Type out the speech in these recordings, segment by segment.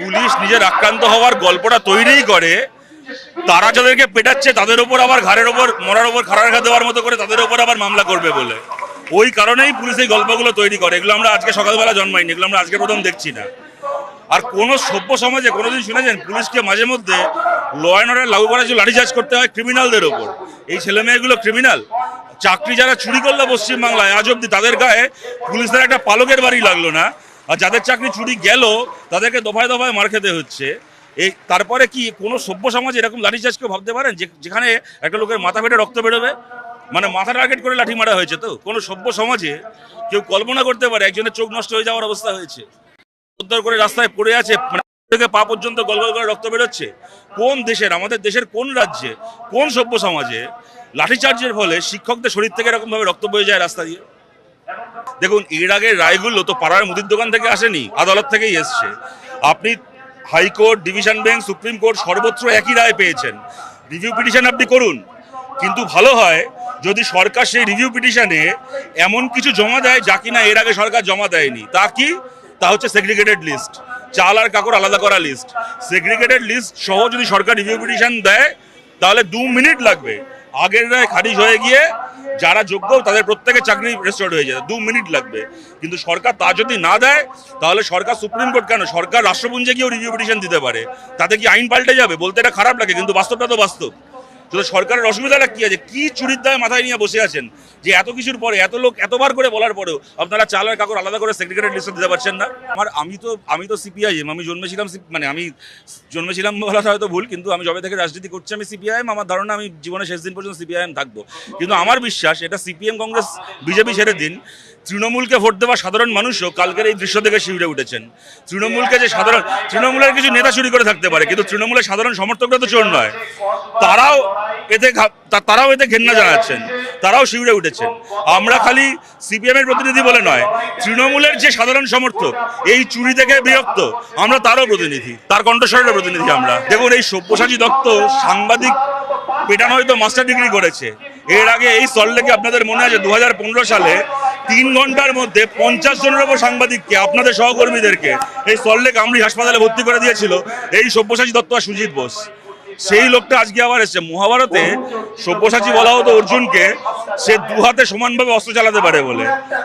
Police নিজের আক্রান্ত হওয়ার গল্পটা তৈরিই করে। তারা যাদেরকে পেটাচ্ছে, তাদের ওপর আবার ঘাড়ের ওপর, মরার ওপর খাড়া রেখা দেওয়ার মতো করে তাদের ওপর আবার মামলা করবে বলে। ওই কারণেই পুলিশ এই গল্পগুলো তৈরি করে। এগুলো আমরা আজকে সকালবেলা জন্মাইনি, এগুলো আমরা আজকে প্রথম দেখছি না। আর কোনো সভ্য সমাজে কোনোদিন শুনেছেন, পুলিশকে মাঝে মধ্যে ল অ্যান্ড অর্ডার লাগু করার জন্য লাঠিচার্জ করতে হয় ক্রিমিনালদের ওপর। এই ছেলে মেয়েগুলো ক্রিমিনাল চাকরি যারা চুরি করল পশ্চিমবাংলায়, আজ অব্দি তাদের গায়ে পুলিশদের একটা পালকের বাড়ি লাগল না। আর যাদের চাকরি চুরি গেল, তাদেরকে দফায় দফায় মার খেতে হচ্ছে। এই তারপরে কি কোনো সভ্য সমাজে এরকম লাঠিচার্জ কেউ ভাবতে পারেন? যে যেখানে একটা লোকের মাথা ফেটে রক্ত বেরোবে মানে মাথা টার্গেট করে লাঠি মারা হয়েছে তো? কোনো সভ্য সমাজে কেউ কল্পনা করতে পারে, একজনের চোখ নষ্ট হয়ে যাওয়ার অবস্থা হয়েছে। উদ্ধার করে রাস্তায় পড়ে আছে মানে থেকে পা পর্যন্ত গল গল করে রক্ত বেরোচ্ছে। কোন দেশের, আমাদের দেশের কোন রাজ্যে, কোন সভ্য সমাজে লাঠিচার্জের ফলে শিক্ষকদের শরীর থেকে এরকমভাবে রক্ত বয়ে যায় রাস্তা দিয়ে? দেখুন, এর আগে রায়গুলো তো পাড়ার মুদির দোকান থেকে আসেনি, আদালত থেকেই এসছে। আপনি high court, division bench, supreme court সর্বত্র একই রায় পেয়েছেন। রিভিউ পিটিশন আপনি করুন। কিন্তু ভালো হয়, যদি সরকার সেই রিভিউ পিটিশনে এমন কিছু জমা দেয় যা কিনা এর আগে সরকার জমা দেয়নি, তা কি? তা হচ্ছে সেগ্রিগেটেড লিস্ট চাল আর কাকর আলাদা করা লিস্ট সেগ্রিগেটেড লিস্ট সহ যদি সরকার রিভিউ পিটিশন দেয়, তাহলে দু মিনিট লাগবে। আগের রায় খারিজ হয়ে গিয়ে যারা যোগ্য, তাদের প্রত্যেকের চাকরি রেস্টোর হয়ে যাবে। দু মিনিট লাগবে। কিন্তু সরকার তা যদি না দেয়, তাহলে সরকার সুপ্রিম কোর্ট কেন? সরকার রাষ্ট্রপুঞ্জে গিয়েও রিভিউ পিটিশন দিতে পারে। তাতে কি আইন পাল্টে যাবে? বলতে এটা খারাপ লাগে, কিন্তু বাস্তবটা তো বাস্তব। তো সরকারের অসুবিধাটা কি আছে? কি চুরির দায় মাথায় নিয়ে বসে আছেন? যে এত কিছুর পরে, এত লোক এতবার করে বলার পরেও আপনারা চাল আর কাকর আলাদা করে সেক্রেটারি লিস্ট দিতে পারছেন না? আমার, আমি তো আমি তো সিপিআইএম আমি জন্মেছিলাম মানে আমি জন্মেছিলাম বলাটা হয়তো ভুল, কিন্তু আমি যবে থেকে রাজনীতি করছি, আমি সিপিআইএম আমার ধারণা আমি জীবনের শেষ দিন পর্যন্ত সিপিআইএম থাকব। কিন্তু আমার বিশ্বাস, এটা সিপিএম কংগ্রেস বিজেপি ছেড়ে দিন, তৃণমূলকে ভোট দেওয়া সাধারণ মানুষও কালকের এই দৃশ্য থেকে শিবিরে উঠেছেন। তৃণমূলকে যে সাধারণ, তৃণমূলের কিছু নেতা চুরি করে থাকতে পারে, কিন্তু তৃণমূলের সাধারণ সমর্থকরা তো চোর নয়। তারাও এতে তারাও এতে ঘেন্না জানাচ্ছেন। তারাও শিবিরে উঠেছেন। আমরা খালি সিপিএম এর প্রতিনিধি বলে নয়, তৃণমূলের যে সাধারণ সমর্থক, এই চুরি থেকে বিরক্ত, আমরা তারও প্রতিনিধি, তার কণ্ঠস্বরের প্রতিনিধি আমরা। দেখুন, এই সব্যসাচী দত্ত সাংবাদিক পেটানো হয়তো মাস্টার ডিগ্রি করেছে। এর আগে এই সল্টলেকে আপনাদের মনে আছে দু হাজার পনেরো সালে তিন ঘণ্টার মধ্যে পঞ্চাশ জনের ওপর সাংবাদিককে, আপনাদের সহকর্মীদেরকে, এই সল্টলেক আমরি হাসপাতালে ভর্তি করে দিয়েছিল। এই সব্যসাচী দত্ত আর সুজিত বোস। সেই লোকটা আজকে আবার এসছে। মহাভারতে সব্যসাচী বলা হতো অর্জুনকে, সে দু হাতে সমানভাবে অস্ত্র চালাতে পারে বলে।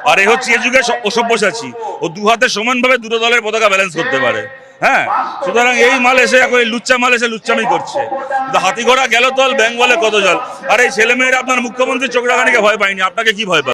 আর এ হচ্ছে এ যুগে অসব্যসাচী ও দু হাতে সমানভাবে দুটো দলের পতাকা ব্যালেন্স করতে পারে। হ্যাঁ? সুতরাং এই মাল এসে, এখন এই লুচ্চা মাল এসে লুচ্চামি করছে। হাতি ঘোড়া গেল তল ব্যাঙ্গলে কত জল? আর এই ছেলে মেয়েরা আপনার মুখ্যমন্ত্রী চোখ রাখানিকে ভয় পায়নি। আপনাকে কি ভয় পায়?